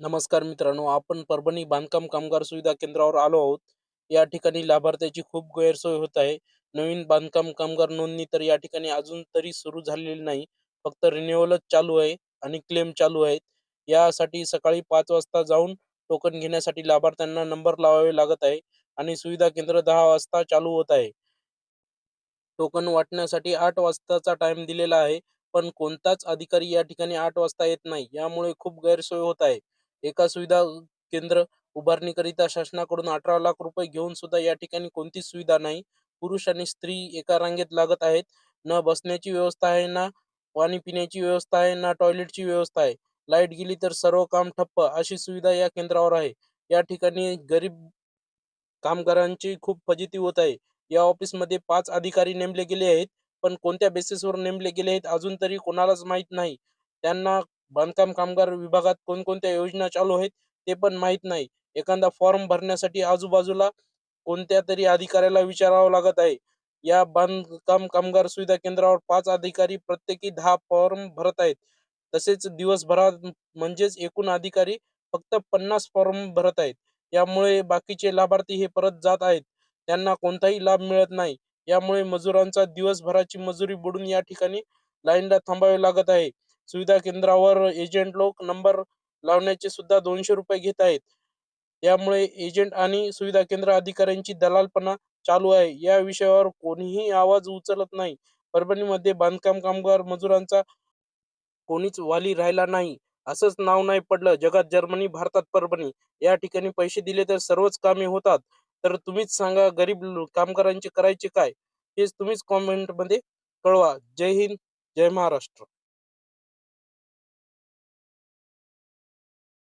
नमस्कार मित्रांनो आपण परभणी बांधकाम कामगार सुविधा केंद्रावर आलो आहोत. या ठिकाणी लाभार्थ्याची खूप गैरसोय होत आहे. नवीन बांधकाम कामगार नोंदणी तर या ठिकाणी अजून तरी सुरू झालेली नाही. फक्त रिन्युअलच चालू आहे आणि क्लेम चालू आहेत. यासाठी सकाळी पाच वाजता जाऊन टोकन घेण्यासाठी लाभार्थ्यांना नंबर लावावे लागत आहे आणि सुविधा केंद्र दहा वाजता चालू होत आहे. टोकन वाटण्यासाठी आठ वाजताचा टाइम दिलेला आहे पण कोणताच अधिकारी या ठिकाणी आठ वाजता येत नाही. यामुळे खूप गैरसोय होत आहे. एका सुविधा केंद्र उभारणीकरिता शासनाकडून अठरा लाख रुपये घेऊन सुद्धा या ठिकाणी कोणतीच सुविधा नाही. पुरुष आणि स्त्री एका रांगेत लागत आहेत. न बसण्याची व्यवस्था आहे ना पाणी पिण्याची व्यवस्था आहे ना टॉयलेटची व्यवस्था आहे. लाइट गेली तर सर्व काम ठप्प अशी सुविधा या केंद्रावर आहे. या ठिकाणी गरीब कामगारांची खूप फजिती होत आहे. या ऑफिसमध्ये पाच अधिकारी नेमले गेले आहेत पण कोणत्या बेसिसवर नेमले गेले आहेत अजून तरी कोणालाच माहीत नाही. त्यांना बांधकाम कामगार विभागात कोणकोणत्या योजना चालू आहेत ते पण माहीत नाही. एखादा फॉर्म भरण्यासाठी आजूबाजूला कोणत्या तरी अधिकाऱ्याला विचारावं लागत आहे. या बांधकाम कामगार सुविधा केंद्रावर पाच अधिकारी प्रत्येकी दहा फॉर्म भरत आहेत. तसेच दिवसभरात म्हणजेच एकूण अधिकारी फक्त पन्नास फॉर्म भरत आहेत. यामुळे बाकीचे लाभार्थी हे परत जात आहेत. त्यांना कोणताही लाभ मिळत नाही. यामुळे मजुरांचा दिवसभराची मजुरी बुडून या ठिकाणी लाईनला थांबावे लागत आहे. सुविधा केंद्रावर एजंट लोक नंबर लावण्याचे सुद्धा दोनशे रुपये घेत आहेत. त्यामुळे एजंट आणि सुविधा केंद्र अधिकाऱ्यांची दलालपणा चालू आहे. या विषयावर कोणीही आवाज उचलत नाही. परभणीमध्ये बांधकाम कामगार मजुरांचा कोणीच वाली राहिला नाही. असंच नाव नाही पडलं. जगात जर्मनी भारतात परभणी. या ठिकाणी पैसे दिले तर सर्वच कामे होतात. तर तुम्हीच सांगा गरीब कामगारांचे करायचे काय? हेच तुम्हीच कॉमेंटमध्ये कळवा. जय हिंद जय महाराष्ट्र.